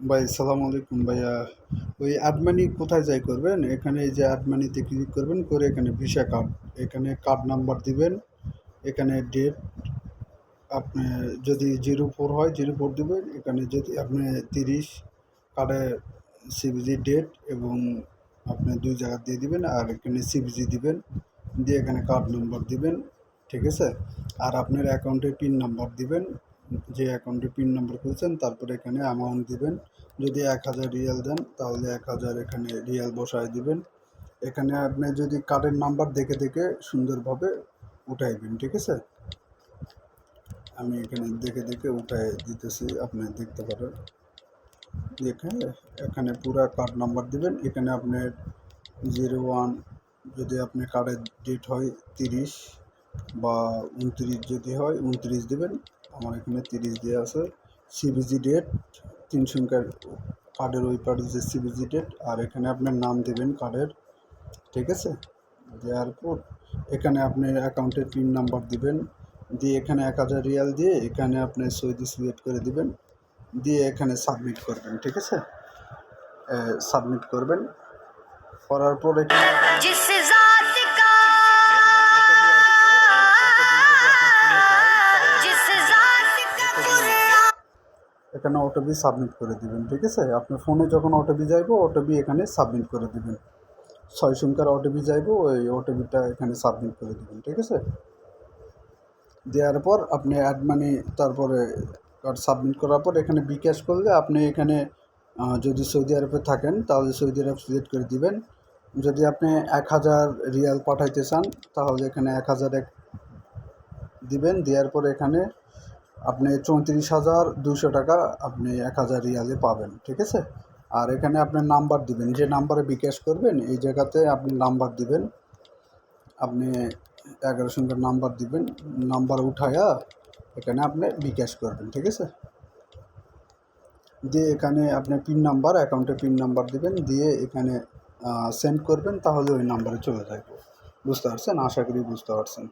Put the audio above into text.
ভাই, সালাম আলাইকুম ভাইয়া। ওই অ্যাডমানি কোথায় যাই করবেন? এখানে এই যে অ্যাডমানিতে ক্লিক করবেন, করে এখানে ভিসা কার্ড এখানে কার্ড নাম্বার দিবেন, এখানে ডেট আপনি যদি জিরো ফোর হয় জিরো ফোর দিবেন, এখানে যদি আপনি তিরিশ কার্ডে সিবিজি ডেট এবং আপনি দুই জায়গা দিয়ে দিবেন, আর এখানে সিবিজি দিবেন, দিয়ে এখানে কার্ড নাম্বার দিবেন, ঠিক আছে? আর আপনার অ্যাকাউন্টে পিন নাম্বার দিবেন যে অ্যাকাউন্টে পিন নম্বর খুলছেন, তারপরে এখানে অ্যামাউন্ট দিবেন। যদি এক হাজার রিয়াল দেন, তাহলে এক হাজার এখানে রিয়াল বসায় দিবেন। এখানে আপনি যদি কার্ডের নাম্বার দেখে দেখে সুন্দরভাবে উঠাইবেন, ঠিক আছে? আমি এখানে দেখে দেখে উঠাই দিতেছি, আপনি দেখতে পারেন। দেখে এখানে পুরো কার্ড নাম্বার দিবেন। এখানে আপনার জিরো ওয়ান যদি আপনি কার্ডের ডেট হয় তিরিশ বা উনত্রিশ যদি হয়, উনত্রিশ দেবেন। আমার এখানে তিরিশ দেওয়া আছে। সিবিজি ডেট তিন সংখ্যার কার্ডের ওই পারে যে সিবিজি ডেট আর এখানে আপনার নাম দেবেন কার্ডের ঠিক আছে? দেওয়ার পর এখানে আপনার অ্যাকাউন্টের পিন নাম্বার দিবেন, দিয়ে এখানে এক হাজার রিয়াল দিয়ে এখানে আপনি সৌদি সিলেক্ট করে দিবেন, দিয়ে এখানে সাবমিট করবেন, ঠিক আছে? সাবমিট করবেন। করার পর এখানে এখানে ওটিপি সাবমিট করে দিবেন, ঠিক আছে? আপনার ফোনে যখন ওটিপি যাইবো ওটিপি এখানে সাবমিট করে দিবেন। ছয় সংখ্যার ওটিপি যাইবো, ওই ওটিপিটা এখানে সাবমিট করে দিবেন, ঠিক আছে? দেওয়ার পর আপনি অ্যাড মানি তারপরে কার্ড সাবমিট করার পর এখানে বিকাশ করলে আপনি এখানে যদি সৌদি আরবে থাকেন, তাহলে সৌদি আরব সিলেক্ট করে দিবেন। যদি আপনি এক হাজার রিয়াল পাঠাইতে চান, তাহলে এখানে এক হাজার এক দিবেন। দেওয়ার পর এখানে আপনি চৌত্রিশ হাজার দুশো টাকা আপনি এক হাজার রিয়ালে পাবেন, ঠিক আছে? আর এখানে আপনার নাম্বার দিবেন যে নাম্বারে বিকাশ করবেন, এই জায়গাতে আপনি নাম্বার দিবেন, আপনি এগারো সংখ্যার নাম্বার দিবেন, নাম্বার উঠায়া এখানে আপনি বিকাশ করবেন, ঠিক আছে? দিয়ে এখানে আপনি পিন নাম্বার, অ্যাকাউন্টে পিন নাম্বার দিবেন, দিয়ে এখানে সেন্ড করবেন, তাহলে ওই নাম্বারে চলে যাবে বুঝতে পারছেন? আশা করি বুঝতে পারছেন।